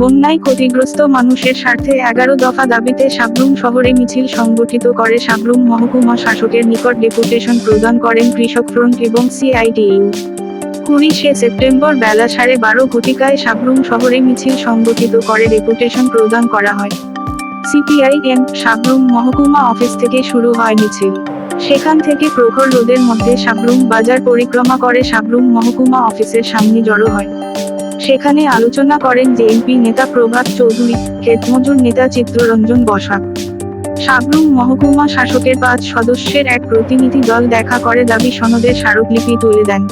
বন্যায় ক্ষতিগ্রস্ত মানুষের স্বার্থে এগারো দফা দাবিতে সাবরুম শহরে মিছিল সংগঠিত করে সাবরুম মহকুমা শাসকের নিকট ডেপুটেশন প্রদান করেন কৃষক ফ্রন্ট এবং সিআইটিইউ কুড়িশে সেপ্টেম্বর বেলা সাড়ে বারো ঘটিকায় সাবরুম শহরে মিছিল সংগঠিত করে ডেপুটেশন প্রদান করা হয়। সিপিআইএম সাবরুম মহকুমা অফিস থেকে শুরু হয় মিছিল। সেখান থেকে প্রখর রোদের মধ্যে সাবরুম বাজার পরিক্রমা করে সাবরুম মহকুমা অফিসের সামনে জড়ো হয়। সেখানে আলোচনা করেন জেএনপি নেতা প্রভাত চৌধুরী ক্ষেতমজুর নেতা চিত্ররঞ্জন বসাক সাবরুম মহকুমা শাসকের পাঁচ সদস্যের এক প্রতিনিধি দল দেখা করে দাবি সনদের স্মারকলিপি তুলে দেন।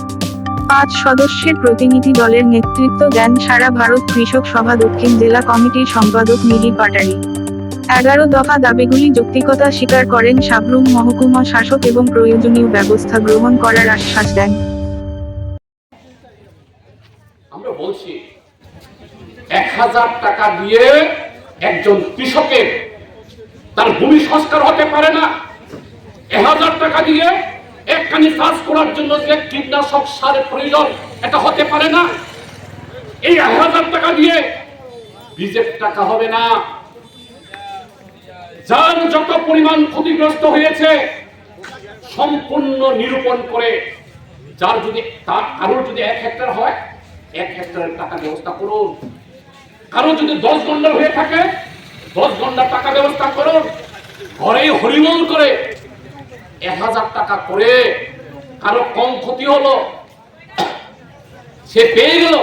পাঁচ সদস্যের প্রতিনিধি দলের নেতৃত্ব দেন সারা ভারত কৃষক সভা দক্ষিণ জেলা কমিটির সম্পাদক মিলি পাটারি এগারো দফা দাবিগুলি যৌক্তিকতা স্বীকার করেন সাবরুম মহকুমা শাসক এবং প্রয়োজনীয় ব্যবস্থা গ্রহণ করার আশ্বাস দেন। বলছি, এক হাজার টাকা দিয়ে একজন কৃষকের তার ভূমি সংস্কার হতে পারে না। এক হাজার টাকা দিয়ে একখানি কাজ করার জন্য যে কীটনাশক সারের প্রয়োজন, এটা হতে পারে না। এই এক হাজার টাকা দিয়ে বীজের টাকা হবে না। যার যত পরিমাণ ক্ষতিগ্রস্ত হয়েছে, সম্পূর্ণ নিরূপণ করে, যার যদি তার কারোর যদি এক হয় এক হেক্টরের টাকা ব্যবস্থা করুন। কারও যদি দশ গন্ডার হয়ে থাকে, দশ গন্ডার টাকা ব্যবস্থা করুন। ঘরে হরিমন করে এক হাজার টাকা করে। কারও কম ক্ষতি হলো, সে পেয়ে গেল।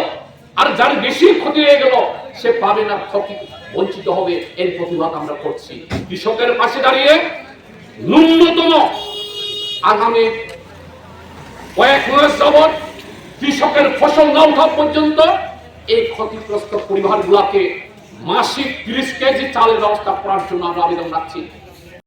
আর যার বেশি ক্ষতি হয়ে গেল, সে পাবে না ক্ষতি। বঞ্চিত হবে এর প্রতিবাদ আমরা করছি। কৃষকের পাশে দাঁড়িয়ে ন্যূনতম আগামী কয়েক মাস যাবৎ কৃষকের ফসল না ওঠা পর্যন্ত এই ক্ষতিগ্রস্ত পরিবারগুলোকে মাসিক তিরিশ কেজি চালের ব্যবস্থা করার জন্য আমরা আবেদন রাখছি।